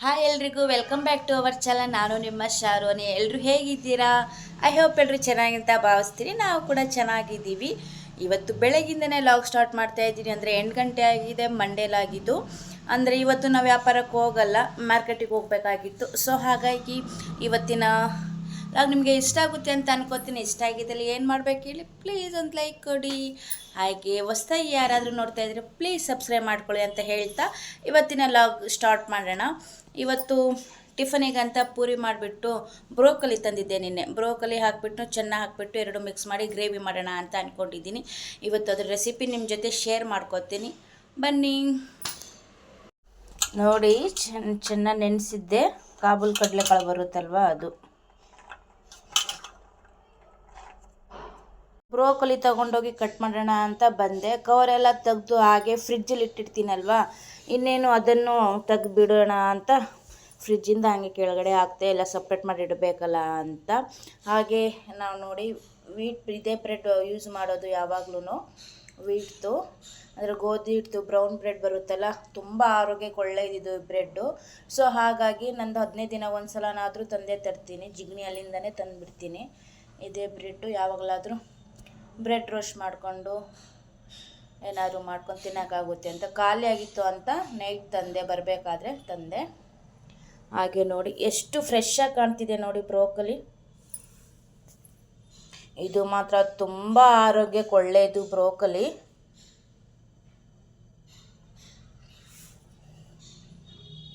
Hi ಎಲ್ರಿಗೂ welcome back to our channel ನಾನು ನಿಮ್ಮ ಶಾರೋನಿ ಎಲ್ಲರೂ ಹೇಗಿದ್ದೀರಾ? ಐ ಹೋಪ್ ಎಲ್ಲರೂ ಚೆನ್ನಾಗಿಂತ ಭಾವಿಸ್ತೀನಿ. ನಾವು ಕೂಡ ಚೆನ್ನಾಗಿದ್ದೀವಿ. ಇವತ್ತು ಬೆಳಗಿಂದನೇ ಲಾಗ್ ಸ್ಟಾರ್ಟ್ ಮಾಡ್ತಾ ಇದ್ದೀನಿ. ಅಂದರೆ ಎಂಟು ಗಂಟೆ ಆಗಿದೆ ಮಂಡೇಲಾಗಿದ್ದು ಅಂದರೆ ಇವತ್ತು ನಾವು ವ್ಯಾಪಾರಕ್ಕೆ ಹೋಗಲ್ಲ ಮಾರ್ಕೆಟಿಗೆ ಹೋಗಬೇಕಾಗಿತ್ತು. ಸೊ ಹಾಗಾಗಿ ಇವತ್ತಿನ ಲಾಗ್ ನಿಮಗೆ ಇಷ್ಟ ಆಗುತ್ತೆ ಅಂತ ಅನ್ಕೋತೀನಿ, ಇಷ್ಟ ಆಗಿದ್ದಲ್ಲಿ ಏನು ಮಾಡ್ಬೇಕು ಹೇಳಿ ಪ್ಲೀಸ್ ಒಂದು ಲೈಕ್ ಕೊಡಿ. ಹಾಗೆ ಹೊಸ್ದಾಗಿ ಯಾರಾದರೂ ನೋಡ್ತಾ ಇದ್ರೆ ಪ್ಲೀಸ್ ಸಬ್ಸ್ಕ್ರೈಬ್ ಮಾಡ್ಕೊಳ್ಳಿ ಅಂತ ಹೇಳ್ತಾ ಇವತ್ತಿನ ಲಾಗ್ ಸ್ಟಾರ್ಟ್ ಮಾಡೋಣ. ಇವತ್ತು ಟಿಫನಿಗಂತ ಪೂರಿ ಮಾಡಿಬಿಟ್ಟು ಬ್ರೋಕಲಿ ತಂದಿದ್ದೆ ನಿನ್ನೆ. ಬ್ರೋಕಲಿ ಹಾಕಿಬಿಟ್ಟು ಚೆನ್ನಾಗಿ ಹಾಕಿಬಿಟ್ಟು ಎರಡು ಮಿಕ್ಸ್ ಮಾಡಿ ಗ್ರೇವಿ ಮಾಡೋಣ ಅಂತ ಅಂದ್ಕೊಂಡಿದ್ದೀನಿ ಇವತ್ತು ಅದ್ರ ರೆಸಿಪಿ ನಿಮ್ಮ ಜೊತೆ ಶೇರ್ ಮಾಡ್ಕೊತೀನಿ. ಬನ್ನಿ. ನೋಡಿ ಚೆನ್ನ ಚೆನ್ನಾಗಿ ನೆನೆಸಿದ್ದೆ. ಕಾಬೂಲ್ ಕಡಲೆಕಾಳು ಬರುತ್ತಲ್ವ ಅದು. ಬ್ರೋಕೊಲಿ ತಗೊಂಡೋಗಿ ಕಟ್ ಮಾಡೋಣ ಅಂತ ಬಂದೆ. ಕವರೆಲ್ಲ ತೆಗೆದು ಹಾಗೆ ಫ್ರಿಜ್ಜಲ್ಲಿ ಇಟ್ಟಿರ್ತೀನಲ್ವಾ? ಇನ್ನೇನು ಅದನ್ನು ತೆಗ್ದು ಬಿಡೋಣ ಅಂತ ಫ್ರಿಜ್ಜಿಂದ ಹಾಗೆ ಕೆಳಗಡೆ ಹಾಕ್ತೆ ಎಲ್ಲ ಸಪ್ರೇಟ್ ಮಾಡಿ ಇಡಬೇಕಲ್ಲ ಅಂತ. ಹಾಗೆ ನಾವು ನೋಡಿ ವೀಟ್ ಇದೇ ಬ್ರೆಡ್ ಯೂಸ್ ಮಾಡೋದು ಯಾವಾಗ್ಲೂ ವೀಟ್ದು ಅಂದರೆ ಗೋಧಿ ಹಿಟ್ಟು ಬ್ರೌನ್ ಬ್ರೆಡ್ ಬರುತ್ತಲ್ಲ, ತುಂಬ ಆರೋಗ್ಯಕ್ಕೆ ಒಳ್ಳೆಯದಿದು ಬ್ರೆಡ್ಡು ಸೊ ಹಾಗಾಗಿ ನಂದು ಹದಿನೈದು ದಿನ ಒಂದು ಸಲನಾದರೂ ತಂದೆ ತರ್ತೀನಿ. ಜಿಗ್ನಿ ಅಲ್ಲಿಂದನೇ ತಂದುಬಿಡ್ತೀನಿ. ಇದೇ ಬ್ರೆಡ್ಡು ಯಾವಾಗಲಾದರೂ. ಬ್ರೆಡ್ ರೋಸ್ಟ್ ಮಾಡಿಕೊಂಡು ಏನಾದರೂ ಮಾಡ್ಕೊಂಡು ತಿನ್ನೋಕ್ಕಾಗುತ್ತೆ ಅಂತ ಖಾಲಿ ಆಗಿತ್ತು ಅಂತ ನೈಟ್ ತಂದೆ ಬರಬೇಕಾದ್ರೆ ತಂದೆ. ಹಾಗೆ ನೋಡಿ, ಎಷ್ಟು ಫ್ರೆಶ್ಶಾಗಿ ಕಾಣ್ತಿದೆ ನೋಡಿ ಬ್ರೋಕಲಿ. ಇದು ಮಾತ್ರ ತುಂಬ ಆರೋಗ್ಯಕ್ಕೆ ಒಳ್ಳೆಯದು ಬ್ರೋಕಲಿ.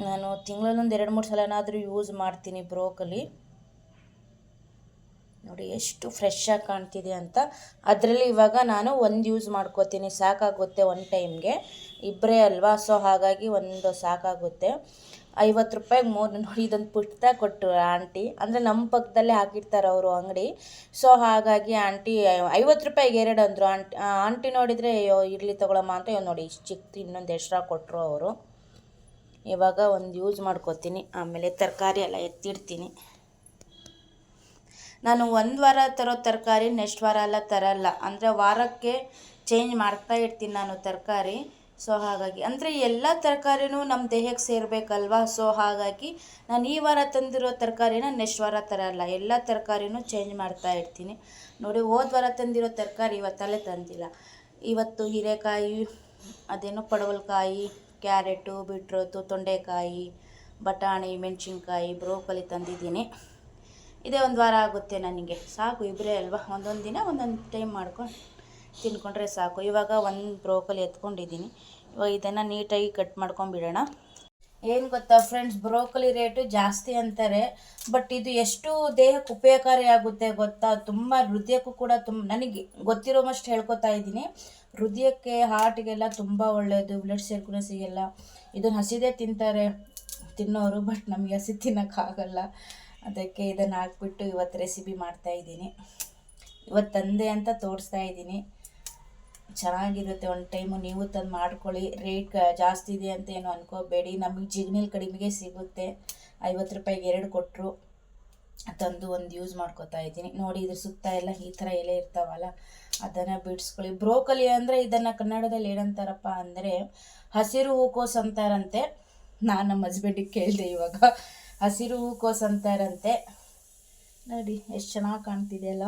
ನಾನು ತಿಂಗಳಲ್ಲೊಂದು ಎರಡು ಮೂರು ಸಲನಾದರೂ ಯೂಸ್ ಮಾಡ್ತೀನಿ ಬ್ರೋಕಲಿ. ನೋಡಿ, ಎಷ್ಟು ಫ್ರೆಶ್ ಆಗಿ ಕಾಣ್ತಿದೆ ಅಂತ. ಅದರಲ್ಲಿ ಇವಾಗ ನಾನು ಒಂದು ಯೂಸ್ ಮಾಡ್ಕೋತೀನಿ. ಸಾಕಾಗುತ್ತೆ ಒನ್ ಟೈಮ್ಗೆ ಇಬ್ಬರೇ ಅಲ್ವಾ? ಸೊ ಹಾಗಾಗಿ ಒಂದು ಸಾಕಾಗುತ್ತೆ. ಐವತ್ತು ರೂಪಾಯಿಗೆ ಮೂರು, ನೋಡಿ, ಇದೊಂದು ಪುಟ್ಟ ಕೊಟ್ಟರು ಆಂಟಿ. ಅಂದರೆ ನಮ್ಮ ಪಕ್ಕದಲ್ಲೇ ಹಾಕಿರ್ತಾರೆ ಅವರು ಅಂಗಡಿ. ಸೊ ಹಾಗಾಗಿ ಆಂಟಿ, ಐವತ್ತು ರೂಪಾಯಿಗೆ ಎರಡು ಅಂದರು. ಆಂಟಿ ಆಂಟಿ ನೋಡಿದರೆ, ಅಯ್ಯೋ, ಇರಲಿ ತಗೊಳಮ್ಮ ಅಂತ. ಇವ್ ನೋಡಿ, ಇಷ್ಟು ಚಿಕ್ಕ, ಇನ್ನೊಂದು ಎಕ್ಸ್ಟ್ರಾ ಕೊಟ್ಟರು ಅವರು. ಇವಾಗ ಒಂದು ಯೂಸ್ ಮಾಡ್ಕೋತೀನಿ. ಆಮೇಲೆ ತರಕಾರಿ ಎಲ್ಲ ಎತ್ತಿಡ್ತೀನಿ. ನಾನು ಒಂದು ವಾರ ತರೋ ತರಕಾರಿ ನೆಕ್ಸ್ಟ್ ವಾರ ಎಲ್ಲ ತರಲ್ಲ. ಅಂದರೆ ವಾರಕ್ಕೆ ಚೇಂಜ್ ಮಾಡ್ತಾ ಇರ್ತೀನಿ ನಾನು ತರಕಾರಿ. ಸೊ ಹಾಗಾಗಿ. ಅಂದರೆ ಎಲ್ಲ ತರಕಾರಿನೂ ನಮ್ಮ ದೇಹಕ್ಕೆ ಸೇರಬೇಕಲ್ವಾ? ಸೊ ಹಾಗಾಗಿ ನಾನು ಈ ವಾರ ತಂದಿರೋ ತರಕಾರಿನ ನೆಕ್ಸ್ಟ್ ವಾರ ತರಲ್ಲ. ಎಲ್ಲ ತರಕಾರಿನೂ ಚೇಂಜ್ ಮಾಡ್ತಾ ಇರ್ತೀನಿ. ನೋಡಿ, ಹೋದ ವಾರ ತಂದಿರೋ ತರಕಾರಿ ಇವತ್ತಲ್ಲೇ ತಂದಿಲ್ಲ. ಇವತ್ತು ಹೀರೆಕಾಯಿ, ಅದೇನೋ ಪಡವಲಕಾಯಿ, ಕ್ಯಾರೆಟು ಬೀಟ್ರೋತು ತೊಂಡೆಕಾಯಿ, ಬಟಾಣಿ, ಮೆಣಸಿನ್ಕಾಯಿ, ಬ್ರೋಕಲಿ ತಂದಿದ್ದೀನಿ. ಇದೇ ಒಂದು ವಾರ ಆಗುತ್ತೆ ನನಗೆ. ಸಾಕು ಇಬ್ಬರೇ ಅಲ್ವಾ? ಒಂದೊಂದು ದಿನ ಒಂದೊಂದು ಟೈಮ್ ಮಾಡ್ಕೊಂಡು ತಿನ್ಕೊಂಡ್ರೆ ಸಾಕು. ಇವಾಗ ಒಂದು ಬ್ರೋಕಲಿ ಎತ್ಕೊಂಡಿದ್ದೀನಿ. ಇವಾಗ ಇದನ್ನು ನೀಟಾಗಿ ಕಟ್ ಮಾಡ್ಕೊಂಬಿಡೋಣ ಏನು ಗೊತ್ತಾ ಫ್ರೆಂಡ್ಸ್ ಬ್ರೋಕಲಿ ರೇಟು ಜಾಸ್ತಿ ಅಂತಾರೆ ಬಟ್ ಇದು ಎಷ್ಟು ದೇಹಕ್ಕೆ ಉಪಯೋಗಕಾರಿ ಆಗುತ್ತೆ ಗೊತ್ತಾ? ತುಂಬ ಹೃದಯಕ್ಕೂ ಕೂಡ ತುಂಬ ನನಗೆ ಗೊತ್ತಿರೋಮಷ್ಟು ಹೇಳ್ಕೊತಾ ಇದ್ದೀನಿ. ಹೃದಯಕ್ಕೆ ಹಾರ್ಟಿಗೆಲ್ಲ ತುಂಬ ಒಳ್ಳೆಯದು ಬ್ಲಡ್ ಸರ್ಕ್ಯುಲೇಷನ್ಗೆಲ್ಲ ಇದನ್ನು ಹಸಿದೇ ತಿಂತಾರೆ ತಿನ್ನೋರು ಬಟ್ ನಮಗೆ ಹಸಿ ತಿನ್ನೋಕ್ಕಾಗಲ್ಲ. ಅದಕ್ಕೆ ಇದನ್ನು ಹಾಕ್ಬಿಟ್ಟು ಇವತ್ತು ರೆಸಿಪಿ ಮಾಡ್ತಾ ಇದ್ದೀನಿ. ಇವತ್ತು ತಂದೆ ಅಂತ ತೋರಿಸ್ತಾ ಇದ್ದೀನಿ. ಚೆನ್ನಾಗಿರುತ್ತೆ, ಒಂದು ಟೈಮು ನೀವು ತಂದು ಮಾಡ್ಕೊಳ್ಳಿ. ರೇಟ್ ಜಾಸ್ತಿ ಇದೆ ಅಂತ ಏನು ಅನ್ಕೋಬೇಡಿ. ನಮಗೆ ಜಿಗ್ನಿಲ್ ಕಡಿಮೆಗೆ ಸಿಗುತ್ತೆ. ಐವತ್ತು ರೂಪಾಯಿಗೆ ಎರಡು ಕೊಟ್ಟರು ತಂದು ಒಂದು ಯೂಸ್ ಮಾಡ್ಕೋತಾ ಇದ್ದೀನಿ. ನೋಡಿ, ಇದ್ರ ಸುತ್ತ ಎಲ್ಲ ಈ ಥರ ಎಲೆ ಇರ್ತಾವಲ್ಲ, ಅದನ್ನು ಬಿಡಿಸ್ಕೊಳ್ಳಿ. ಬ್ರೋಕಲಿ ಅಂದರೆ ಇದನ್ನು ಕನ್ನಡದಲ್ಲಿ ಏನಂತಾರಪ್ಪ ಅಂದರೆ ಹಸಿರು ಹೂಕೋಸ್ ಅಂತಾರಂತೆ. ನಾನು ನಮ್ಮ ಹಸ್ಬೆಂಡಿಗೆ ಕೇಳಿದೆ ಇವಾಗ. ಹಸಿರು ಹೂಕೋಸು ಅಂತಾರಂತೆ. ನೋಡಿ, ಎಷ್ಟು ಚೆನ್ನಾಗಿ ಕಾಣ್ತಿದೆಯಲ್ಲ.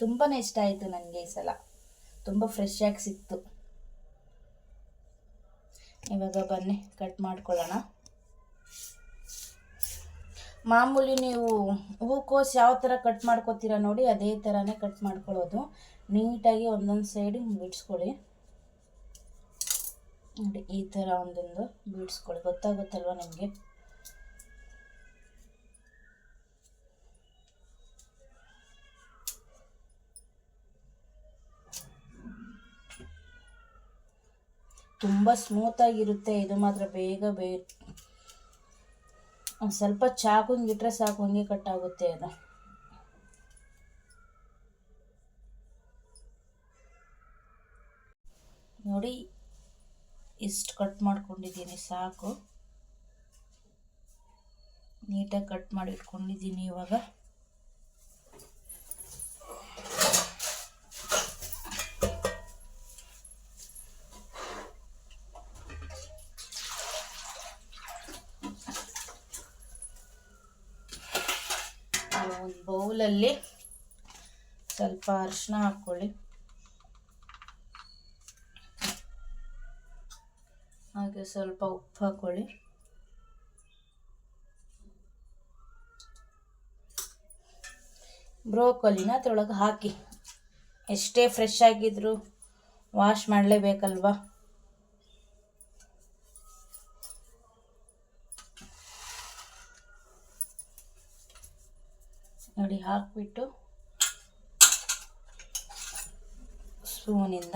ತುಂಬಾ ಇಷ್ಟ ಆಯಿತು ನನಗೆ ಈ ಸಲ. ತುಂಬ ಫ್ರೆಶ್ ಆಗಿ ಸಿಕ್ತು. ಇವಾಗ ಬನ್ನಿ ಕಟ್ ಮಾಡ್ಕೊಳ್ಳೋಣ. ಮಾಮೂಲಿ ನೀವು ಹೂಕೋಸು ಯಾವ ಥರ ಕಟ್ ಮಾಡ್ಕೋತೀರ ನೋಡಿ, ಅದೇ ಥರನೇ ಕಟ್ ಮಾಡ್ಕೊಳ್ಳೋದು. ನೀಟಾಗಿ ಒಂದೊಂದು ಸೈಡ್ ಬಿಡಿಸ್ಕೊಳ್ಳಿ. ನೋಡಿ, ಈ ಥರ ಒಂದೊಂದು ಬಿಡಿಸ್ಕೊಳ್ಳಿ. ಗೊತ್ತಾಗುತ್ತಲ್ವ ನಿಮಗೆ? ತುಂಬ ಸ್ಮೂತಾಗಿರುತ್ತೆ ಇದು ಮಾತ್ರ ಬೇಗ ಬೇ ಸ್ವಲ್ಪ ಚಾಕು ಹಿಂಗಿಟ್ರೆ ಸಾಕು, ಹಂಗೆ ಕಟ್ಟಾಗುತ್ತೆ ಅದು. ನೋಡಿ, ಇಷ್ಟು ಕಟ್ ಮಾಡ್ಕೊಂಡಿದ್ದೀನಿ, ಸಾಕು. ನೀಟಾಗಿ ಕಟ್ ಮಾಡಿ ಇಟ್ಕೊಂಡಿದ್ದೀನಿ ಇವಾಗ. ಬೌಲಲ್ಲಿ ಸ್ವಲ್ಪ ಅರಿಶಿನ ಹಾಕ್ಕೊಳ್ಳಿ. ಹಾಗೆ ಸ್ವಲ್ಪ ಉಪ್ಪು ಹಾಕ್ಕೊಳ್ಳಿ. ಬ್ರೋಕೊಲಿನ ಅದ್ರೊಳಗೆ ಹಾಕಿ. ಎಷ್ಟೇ ಫ್ರೆಶ್ ಆಗಿದ್ರು ವಾಶ್ ಮಾಡಲೇಬೇಕಲ್ವಾ? ನೋಡಿ ಹಾಕಿಬಿಟ್ಟು ಸ್ಪೂನಿಂದ.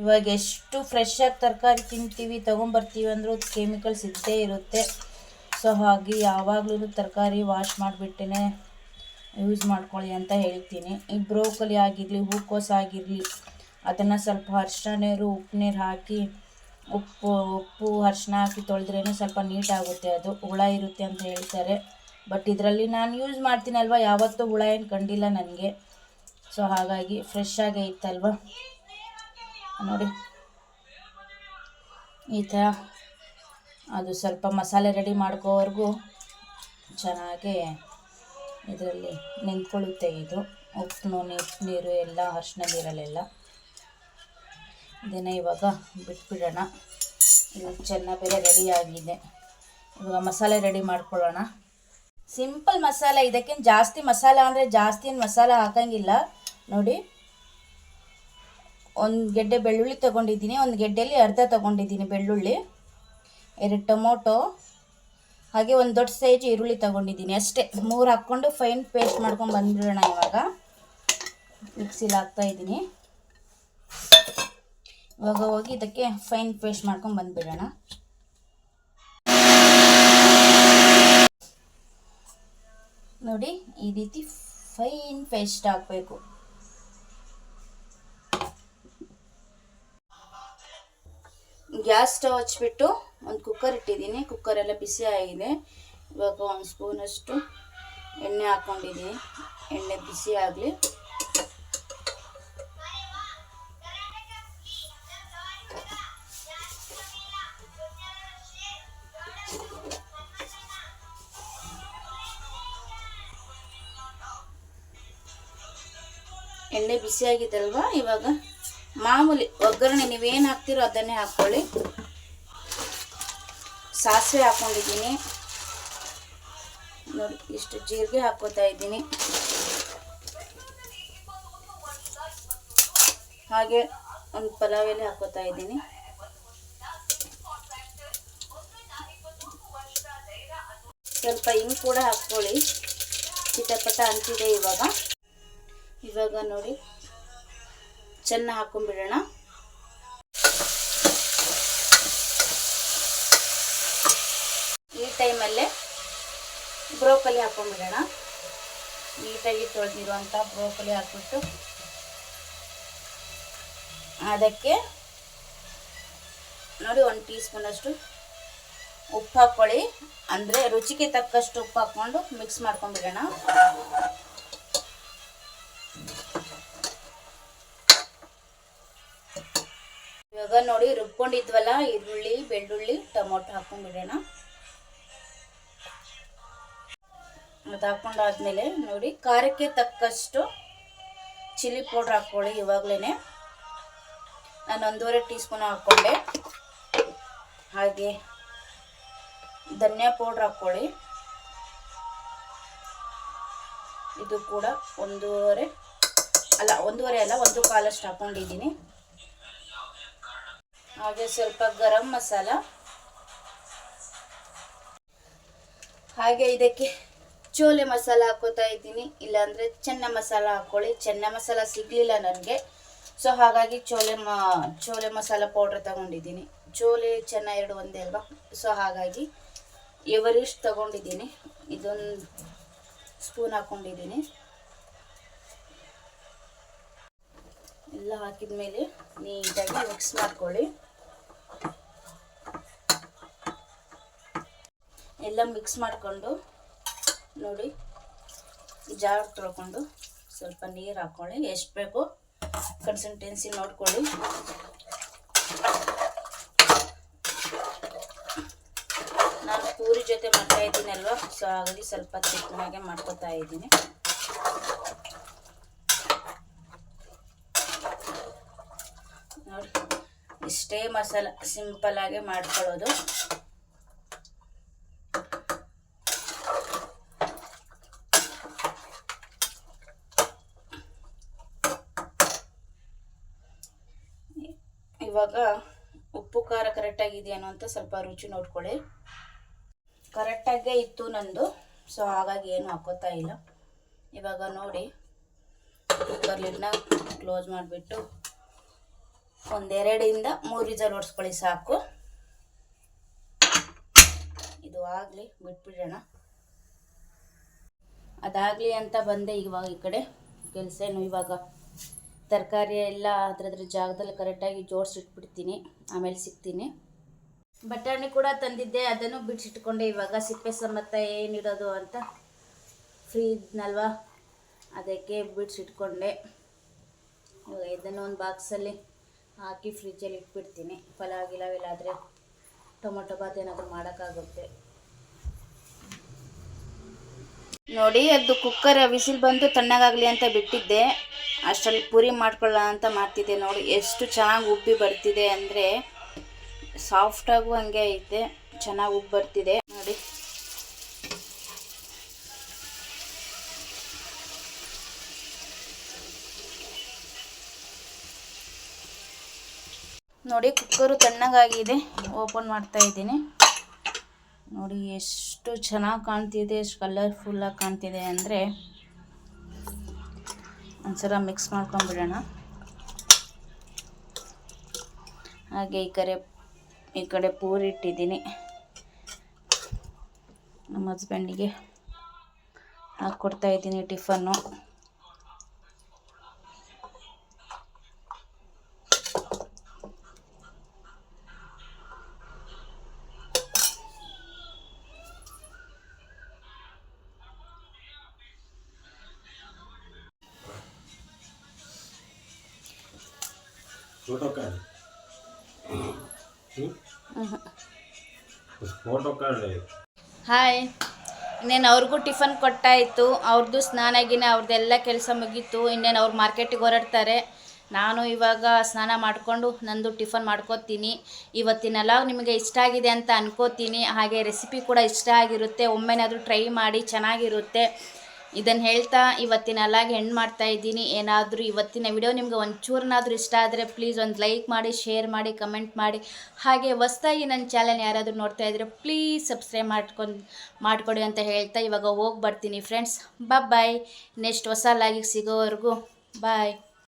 ಇವಾಗ ಎಷ್ಟು ಫ್ರೆಶ್ ಆಗಿ ತರಕಾರಿ ತಿಂತೀವಿ, ತೊಗೊಂಬರ್ತೀವಿ ಅಂದರೂ ಕೆಮಿಕಲ್ಸ್ ಇದ್ದೇ ಇರುತ್ತೆ. ಸೊ ಹಾಗೆ ಯಾವಾಗಲೂ ತರಕಾರಿ ವಾಶ್ ಮಾಡಿಬಿಟ್ಟೇ ಯೂಸ್ ಮಾಡ್ಕೊಳ್ಳಿ ಅಂತ ಹೇಳ್ತೀನಿ. ಈ ಬ್ರೋಕಲಿ ಆಗಿರಲಿ, ಹೂಕೋಸ್ ಆಗಿರಲಿ, ಅದನ್ನು ಸ್ವಲ್ಪ ಅರಿಶಿನ ನೀರು, ಉಪ್ಪು ನೀರು ಹಾಕಿ ಉಪ್ಪು ಉಪ್ಪು ಅರಿಶಿನ ಹಾಕಿ ತೊಳೆದ್ರೇನು ಸ್ವಲ್ಪ ನೀಟಾಗುತ್ತೆ, ಅದು ಹುಳ ಇರುತ್ತೆ ಅಂತ ಹೇಳ್ತಾರೆ. ಬಟ್ ಇದರಲ್ಲಿ ನಾನು ಯೂಸ್ ಮಾಡ್ತೀನಲ್ವ, ಯಾವತ್ತೂ ಹುಳ ಏನು ಕಂಡಿಲ್ಲ ನನಗೆ. ಸೊ ಹಾಗಾಗಿ ಫ್ರೆಶ್ ಆಗೇ ಇತ್ತಲ್ವ? ನೋಡಿ. ಈ ಥರ ಅದು ಸ್ವಲ್ಪ ಮಸಾಲೆ ರೆಡಿ ಮಾಡ್ಕೋವರೆಗೂ ಚೆನ್ನಾಗಿ ಇದರಲ್ಲಿ ನಿಂತ್ಕೊಳ್ಳುತ್ತೆ ಇದು. ಉಪ್ಪು ನೀರು ಎಲ್ಲ ಅರ್ಶಿನ ನೀರಲ್ಲೆಲ್ಲ. ಇದನ್ನು ಇವಾಗ ಬಿಟ್ಬಿಡೋಣ. ಇದು ಚೆನ್ನಾಗಿ ಬೇರೆ ರೆಡಿ ಆಗಿದೆ. ಇವಾಗ ಮಸಾಲೆ ರೆಡಿ ಮಾಡ್ಕೊಳ್ಳೋಣ. ಸಿಂಪಲ್ ಮಸಾಲೆ, ಇದಕ್ಕೇನು ಜಾಸ್ತಿ ಮಸಾಲ ಅಂದರೆ ಜಾಸ್ತಿ ಏನು ಮಸಾಲ ಹಾಕಂಗಿಲ್ಲ. ನೋಡಿ, ಒಂದು ಗೆಡ್ಡೆ ಬೆಳ್ಳುಳ್ಳಿ ತೊಗೊಂಡಿದ್ದೀನಿ. ಒಂದು ಗೆಡ್ಡೆಯಲ್ಲಿ ಅರ್ಧ ತೊಗೊಂಡಿದ್ದೀನಿ ಬೆಳ್ಳುಳ್ಳಿ, ಎರಡು ಟೊಮೊಟೊ, ಹಾಗೆ ಒಂದು ದೊಡ್ಡ ಸೈಜ್ ಈರುಳ್ಳಿ ತೊಗೊಂಡಿದ್ದೀನಿ ಅಷ್ಟೇ. ಮೂರು ಹಾಕ್ಕೊಂಡು ಫೈನ್ ಪೇಸ್ಟ್ ಮಾಡ್ಕೊಂಡು ಬಂದ್ಬಿಡೋಣ ಇವಾಗ. ಮಿಕ್ಸಿಲಿ ಹಾಕ್ತಾ ಇದ್ದೀನಿ. ಇವಾಗ ಹೋಗಿ ಇದಕ್ಕೆ ಫೈನ್ ಪೇಸ್ಟ್ ಮಾಡ್ಕೊಂಡು ಬಂದ್ಬಿಡೋಣ. ನೋಡಿ, ಈ ರೀತಿ ಫೈನ್ ಪೇಸ್ಟ್ ಹಾಕಬೇಕು. ಗ್ಯಾಸ್ ಸ್ಟವ್ ಹಚ್ಬಿಟ್ಟು ಒಂದು ಕುಕ್ಕರ್ ಇಟ್ಟಿದ್ದೀನಿ. ಕುಕ್ಕರ್ ಎಲ್ಲ ಬಿಸಿ ಆಗಿದೆ. ಇವಾಗ ಒಂದು ಸ್ಪೂನಷ್ಟು ಎಣ್ಣೆ ಹಾಕ್ಕೊಂಡಿದ್ದೀನಿ ಎಣ್ಣೆ ಬಿಸಿ ಆಗಲಿ. ಎಣ್ಣೆ ಬಿಸಿ ಆಗಿದಲ್ವಾ ಇವಾಗ ಮಾಮೂಲಿ ಒಗ್ಗರಣೆ ನೀವೇನು ಹಾಕ್ತಿರೋ ಅದನ್ನೇ ಹಾಕ್ಕೊಳ್ಳಿ ಸಾಸಿವೆ ಹಾಕ್ಕೊಂಡಿದ್ದೀನಿ ನೋಡಿ, ಇಷ್ಟು ಜೀರಿಗೆ ಹಾಕೋತಾ ಇದ್ದೀನಿ. ಹಾಗೆ ಒಂದು ಪಲಾವ್ ಎಲೆ ಹಾಕೋತಾ ಇದ್ದೀನಿ. ಸ್ವಲ್ಪ ಹಿಂಗೆ ಕೂಡ ಹಾಕ್ಕೊಳ್ಳಿ. ಚಿಟಪಟ ಅಂತಿದೆ ಇವಾಗ. ಇವಾಗ ನೋಡಿ. ಚೆನ್ನಾಗಿ ಹಾಕೊಂಡ್ಬಿಡೋಣ. ಈ ಟೈಮಲ್ಲೇ ಬ್ರೋಕಲಿ ಹಾಕೊಂಡ್ಬಿಡೋಣ. ನೀಟಾಗಿ ತೊಳೆದಿರುವಂಥ ಬ್ರೋಕಲಿ ಹಾಕ್ಬಿಟ್ಟು ಅದಕ್ಕೆ ನೋಡಿ ಒಂದು ಟೀ ಸ್ಪೂನಷ್ಟು ಉಪ್ಪು ಹಾಕ್ಕೊಳ್ಳಿ ಅಂದರೆ ರುಚಿಗೆ ತಕ್ಕಷ್ಟು ಉಪ್ಪು ಹಾಕ್ಕೊಂಡು ಮಿಕ್ಸ್ ಮಾಡ್ಕೊಂಡ್ಬಿಡೋಣ. ಇವಾಗ ನೋಡಿ ರುಬ್ಕೊಂಡಿದ್ವಲ್ಲ ಈರುಳ್ಳಿ, ಬೆಳ್ಳುಳ್ಳಿ, ಟೊಮೊಟೊ ಹಾಕೊಂಡ್ಬಿಡೋಣ ಅದು ಹಾಕೊಂಡಾದ್ಮೇಲೆ ನೋಡಿ ಖಾರಕ್ಕೆ ತಕ್ಕಷ್ಟು ಚಿಲ್ಲಿ ಪೌಡ್ರ್ ಹಾಕ್ಕೊಳ್ಳಿ ಇವಾಗಲೇ ನಾನು ಒಂದೂವರೆ ಟೀ ಸ್ಪೂನ್ ಹಾಕ್ಕೊಂಡೆ. ಹಾಗೆ ಧನಿಯಾ ಪೌಡ್ರ್ ಹಾಕ್ಕೊಳ್ಳಿ. ಇದು ಕೂಡ ಒಂದೂವರೆ ಅಲ್ಲ ಒಂದೂವರೆ ಅಲ್ಲ, ಒಂದು ಕಾಲಷ್ಟು ಹಾಕೊಂಡಿದ್ದೀನಿ. ಹಾಗೆ ಸ್ವಲ್ಪ ಗರಂ ಮಸಾಲ. ಹಾಗೆ ಇದಕ್ಕೆ ಚೋಲೆ ಮಸಾಲ ಹಾಕೋತಾ ಇದ್ದೀನಿ. ಇಲ್ಲಾಂದರೆ ಚೆನ್ನ ಮಸಾಲ ಹಾಕ್ಕೊಳ್ಳಿ ಚೆನ್ನ ಮಸಾಲ ಸಿಗಲಿಲ್ಲ ನನಗೆ. ಸೊ ಹಾಗಾಗಿ ಚೋಲೆ ಮ, ಚೋಲೆ ಮಸಾಲ ಪೌಡ್ರ್ ತಗೊಂಡಿದ್ದೀನಿ. ಚೋಲೆ ಚೆನ್ನ ಎರಡು ಒಂದೇ ಅಲ್ವಾ? ಸೊ ಹಾಗಾಗಿ ಎವರೆಸ್ಟ್ ತಗೊಂಡಿದ್ದೀನಿ. ಇದೊಂದು ಸ್ಪೂನ್ ಹಾಕ್ಕೊಂಡಿದ್ದೀನಿ ಎಲ್ಲ ಹಾಕಿದ ಮೇಲೆ ನೀಟಾಗಿ ಮಿಕ್ಸ್ ಮಾಡ್ಕೊಳ್ಳಿ. ಎಲ್ಲ ಮಿಕ್ಸ್ ಮಾಡಿಕೊಂಡು ನೋಡಿ, ಜಾರ್ ತೊಳ್ಕೊಂಡು ಸ್ವಲ್ಪ ನೀರು ಹಾಕ್ಕೊಳ್ಳಿ ಎಷ್ಟು ಬೇಕೋ ಕನ್ಸಿಸ್ಟೆನ್ಸಿ ನೋಡ್ಕೊಳ್ಳಿ. ನಾನು ಪೂರಿ ಜೊತೆ ಮಾಡ್ತಾ ಇದ್ದೀನಲ್ವ ಸೊ ಹಾಗಾಗಿ ಸ್ವಲ್ಪ ಚಿಕ್ಕನಾಗೆ ಮಾಡ್ಕೋತಾ ಇದ್ದೀನಿ. ನೋಡಿ, ಇಷ್ಟೇ ಮಸಾಲ ಸಿಂಪಲ್ ಆಗಿ ಮಾಡ್ಕೊಳ್ಳೋದು. ಇವಾಗ ಉಪ್ಪು, ಖಾರ ಕರೆಕ್ಟಾಗಿದೆಯೇನೋ ಅಂತ ಸ್ವಲ್ಪ ರುಚಿ ನೋಡ್ಕೊಳ್ಳಿ. ಕರೆಕ್ಟಾಗೇ ಇತ್ತು ನಂದು ಸೊ ಹಾಗಾಗಿ ಏನು ಹಾಕೋತಾ ಇಲ್ಲ. ಇವಾಗ ನೋಡಿ ಕುಕ್ಕರ್ ಲಿಡ್ನ ಕ್ಲೋಸ್ ಮಾಡಿಬಿಟ್ಟು ಒಂದೆರಡಿಂದ ಮೂರು ವಿಜಲ್ ಹೊಡ್ಸ್ಕೊಳ್ಳಿ ಸಾಕು. ಇದು ಆಗಲಿ, ಬಿಟ್ಬಿಡೋಣ. ಅದಾಗಲಿ ಅಂತ ಬಂದೆ ಇವಾಗ ಈ ಕಡೆ. ಕೆಲಸ ಇವಾಗ ತರಕಾರಿ ಎಲ್ಲ ಅದ್ರದ್ರ ಜಾಗದಲ್ಲಿ ಕರೆಕ್ಟಾಗಿ ಜೋಡಿಸಿಟ್ಬಿಡ್ತೀನಿ, ಆಮೇಲೆ ಸಿಗ್ತೀನಿ. ಬಟಾಣಿ ಕೂಡ ತಂದಿದ್ದೆ, ಅದನ್ನು ಬಿಡಿಸಿಟ್ಕೊಂಡೆ ಇವಾಗ. ಸಿಪ್ಪೆ ಸಮೇತ ಏನಿಡೋದು ಅಂತ ಫ್ರೀ ಇದ್ನಲ್ವ ಅದಕ್ಕೆ ಬಿಡಿಸಿಟ್ಕೊಂಡೆ. ಇದನ್ನು ಒಂದು ಬಾಕ್ಸಲ್ಲಿ ಹಾಕಿ ಫ್ರಿಜ್ಜಲ್ಲಿ ಇಟ್ಬಿಡ್ತೀನಿ. ಪಲಾವ್ ಗಿಲಾವ್ ಇಲ್ಲಾದರೆ ಟೊಮೊಟೊ ಬಾತ್ ಏನಾದರೂ ಮಾಡೋಕ್ಕಾಗುತ್ತೆ. ನೋಡಿ, ಅದು ಕುಕ್ಕರ್ ವಿಸಿಲ್ ಬಂದು ತಣ್ಣಗಾಗಲಿ ಅಂತ ಬಿಟ್ಟಿದ್ದೆ. ಅಷ್ಟರಲ್ಲಿ ಪೂರಿ ಮಾಡ್ಕೊಳ್ಳೋಣ ಅಂತ ಮಾಡ್ತಿದ್ದೆ ನೋಡಿ, ಎಷ್ಟು ಚೆನ್ನಾಗಿ ಉಬ್ಬಿ ಬರ್ತಿದೆ ಅಂದರೆ ಸಾಫ್ಟಾಗೂ ಹಂಗೆ ಐತೆ, ಚೆನ್ನಾಗಿ ಉಬ್ಬಿ ಬರ್ತಿದೆ. ನೋಡಿ. ನೋಡಿ ಕುಕ್ಕರು ತಣ್ಣಗಾಗಿದೆ ಓಪನ್ ಮಾಡ್ತಾ ಇದ್ದೀನಿ. ನೋಡಿ ಎಷ್ಟು ಚೆನ್ನಾಗಿ ಕಾಣ್ತಿದೆ, ಎಷ್ಟು ಕಲರ್ಫುಲ್ಲಾಗಿ ಕಾಣ್ತಿದೆ ಅಂದರೆ ಒಂದ್ಸಲ ಮಿಕ್ಸ್ ಮಾಡ್ಕೊಂಬಿಡೋಣ ಹಾಗೆ ಈ ಕಡೆ ಈ ಕಡೆ ಪೂರಿ ಇಟ್ಟಿದ್ದೀನಿ. ನಮ್ಮ ಹಸ್ಬೆಂಡಿಗೆ ಹಾಕ್ಕೊಡ್ತಾ ಇದ್ದೀನಿ ಟಿಫನ್ನು ಫೋಟೋ ಕಾರ್ಡ್ ಹಾಯ್. ಇನ್ನೇನು ಅವ್ರಿಗೂ ಟಿಫನ್ ಕೊಟ್ಟಾಯಿತು. ಅವ್ರದ್ದು ಸ್ನಾನ ಗಿನ ಅವ್ರದ್ದೆಲ್ಲ ಕೆಲಸ ಮುಗೀತು. ಇನ್ನೇನು ಅವ್ರು ಮಾರ್ಕೆಟಿಗೆ ಹೊರಡ್ತಾರೆ. ನಾನು ಇವಾಗ ಸ್ನಾನ ಮಾಡಿಕೊಂಡು ನಂದು ಟಿಫನ್ ಮಾಡ್ಕೋತೀನಿ. ಇವತ್ತಿನ ನಿಮಗೆ ಇಷ್ಟ ಆಗಿದೆ ಅಂತ ಅನ್ಕೋತೀನಿ. ಹಾಗೆ ರೆಸಿಪಿ ಕೂಡ ಇಷ್ಟ ಆಗಿರುತ್ತೆ. ಒಮ್ಮೆನಾದರೂ ಟ್ರೈ ಮಾಡಿ ಚೆನ್ನಾಗಿರುತ್ತೆ. ಇದನ್ನು ಹೇಳ್ತಾ ಇವತ್ತಿನ ಅಲ್ಲಾಗಿ ಹೆಣ್ಣು ಮಾಡ್ತಾ ಇದ್ದೀನಿ. ಏನಾದರೂ ಇವತ್ತಿನ ವಿಡಿಯೋ ನಿಮ್ಗೆ ಒಂಚೂರನಾದರೂ ಇಷ್ಟ ಆದರೆ ಪ್ಲೀಸ್ ಒಂದು ಲೈಕ್ ಮಾಡಿ ಶೇರ್ ಮಾಡಿ ಕಮೆಂಟ್ ಮಾಡಿ. ಹಾಗೆ ಹೊಸ್ದಾಗಿ ನನ್ನ ಚಾನಲ್ ಯಾರಾದರೂ ನೋಡ್ತಾ ಇದ್ದರೆ ಪ್ಲೀಸ್ ಸಬ್ಸ್ಕ್ರೈಬ್ ಮಾಡ್ಕೊಂಡು, ಮಾಡಿಕೊಡಿ ಅಂತ ಹೇಳ್ತಾ ಇವಾಗ ಹೋಗಿ ಬರ್ತೀನಿ ಫ್ರೆಂಡ್ಸ್ ಬಾಯ್ ನೆಕ್ಸ್ಟ್ ಹೊಸ ಲಾಗಿಗೆ ಸಿಗೋವರೆಗೂ ಬಾಯ್